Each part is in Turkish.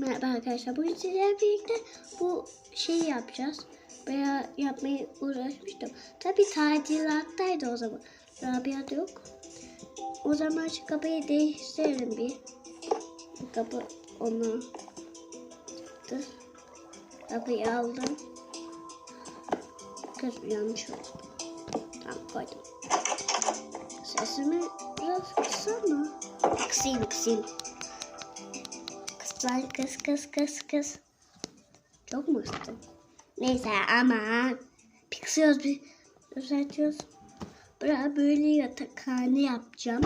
Merhaba arkadaşlar. Bugün sizlerle birlikte bu şeyi yapacağız. Veya yapmayı uğraşmıştım. Tabi tadilattaydı o zaman. Rabia da yok. O zaman şu kapıyı değiştirelim bir. Kapı onu çıktı. Kapıyı aldım. Kız yanlış oldu. Tamam koydum. Sesimi biraz kıssana. Kısayım kısayım. Lan kız kız kız kız. Çok mu kıstım? Neyse ama bir kısıyoruz bir düzeltiyoruz. Böyle, böyle yatakhane yapacağım.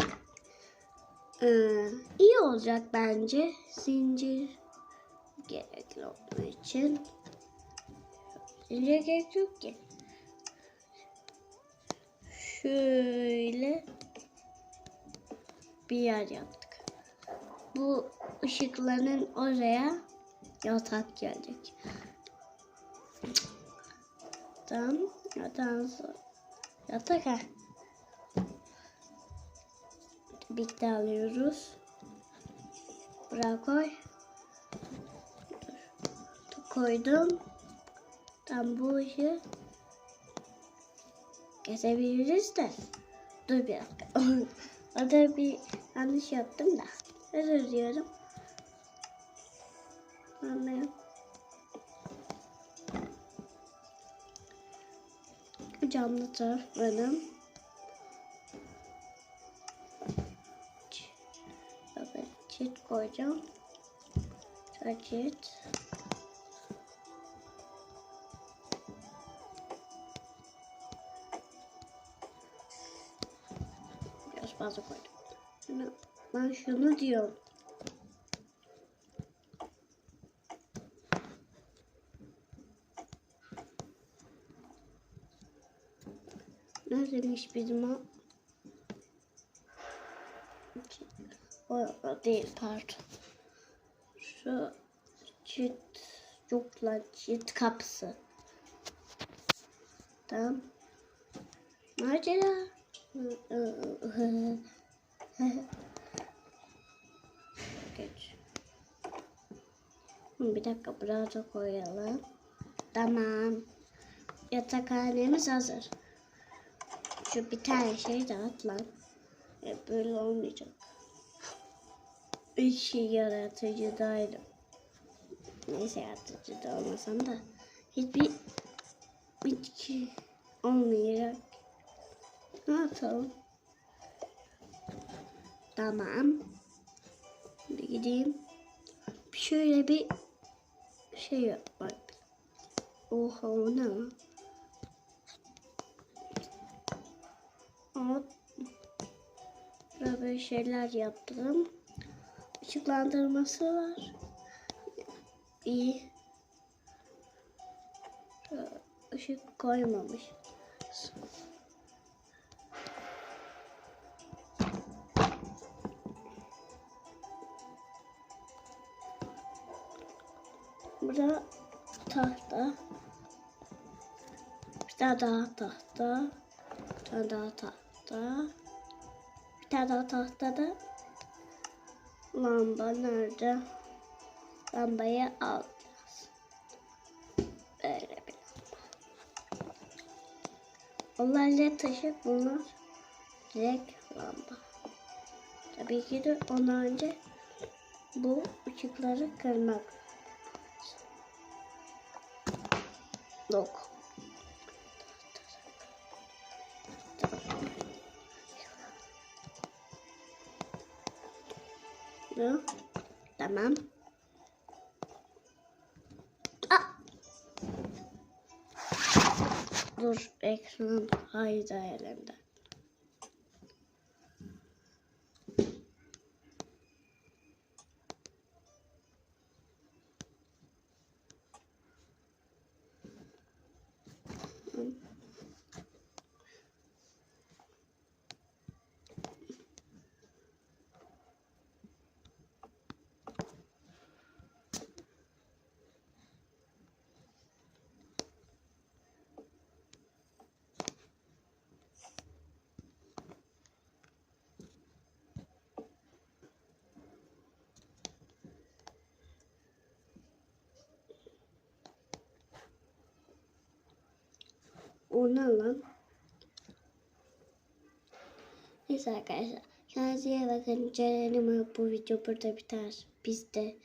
Ee, iyi olacak bence. Zincir gerekli olduğu için. Zincir gerek yok ki. Şöyle bir yer yaptık. Bu ışıkların oraya yatak gelecek. Tamam. Yatağın. Yatak ha. Birlikte alıyoruz. Buraya koy. Koydum. Tam bu işi kesebiliriz de. Dur bir dakika. Orada bir yanlış yaptım da. Özür diliyorum. Anlıyorum. Camlı taraf benim. Evet, çift koyacağım. Çift. Biraz fazla koydum. Şunu, ben şunu diyorum. Neredeymiş bizim o? O, değil pardon. Şu çift yok lan çift kapısı. Tamam. Macera. Geç. Bir dakika buraya da koyalım. Tamam. Yatakhanemiz hazır. Şu bir tane şey de at lan. Ya böyle olmayacak. İşi yaratıcı değilim. Neyse yaratıcı da olmasam da hiçbir bitki olmayacak. Ne yapalım? Tamam. Bir gideyim. Şöyle bir şey yapmak. Oha o ne Ama böyle şeyler yaptım. Işıklandırması var. İyi. Işık koymamış. Burada tahta. Bir tane daha tahta. Bir tane daha tahta. Bir tane daha tahtada. Lamba nerede? Lambayı alacağız. Böyle bir lamba. Onlar led taşı bunlar direkt lamba. Tabii ki de ondan önce bu ışıkları kırmak. Yok. Bu. Tamam. Ah! Dur ekran hayda elimde. Onu alın. Neyse arkadaşlar. Kendinize iyi bakın. Ceren'im bu video burada biter. Biz de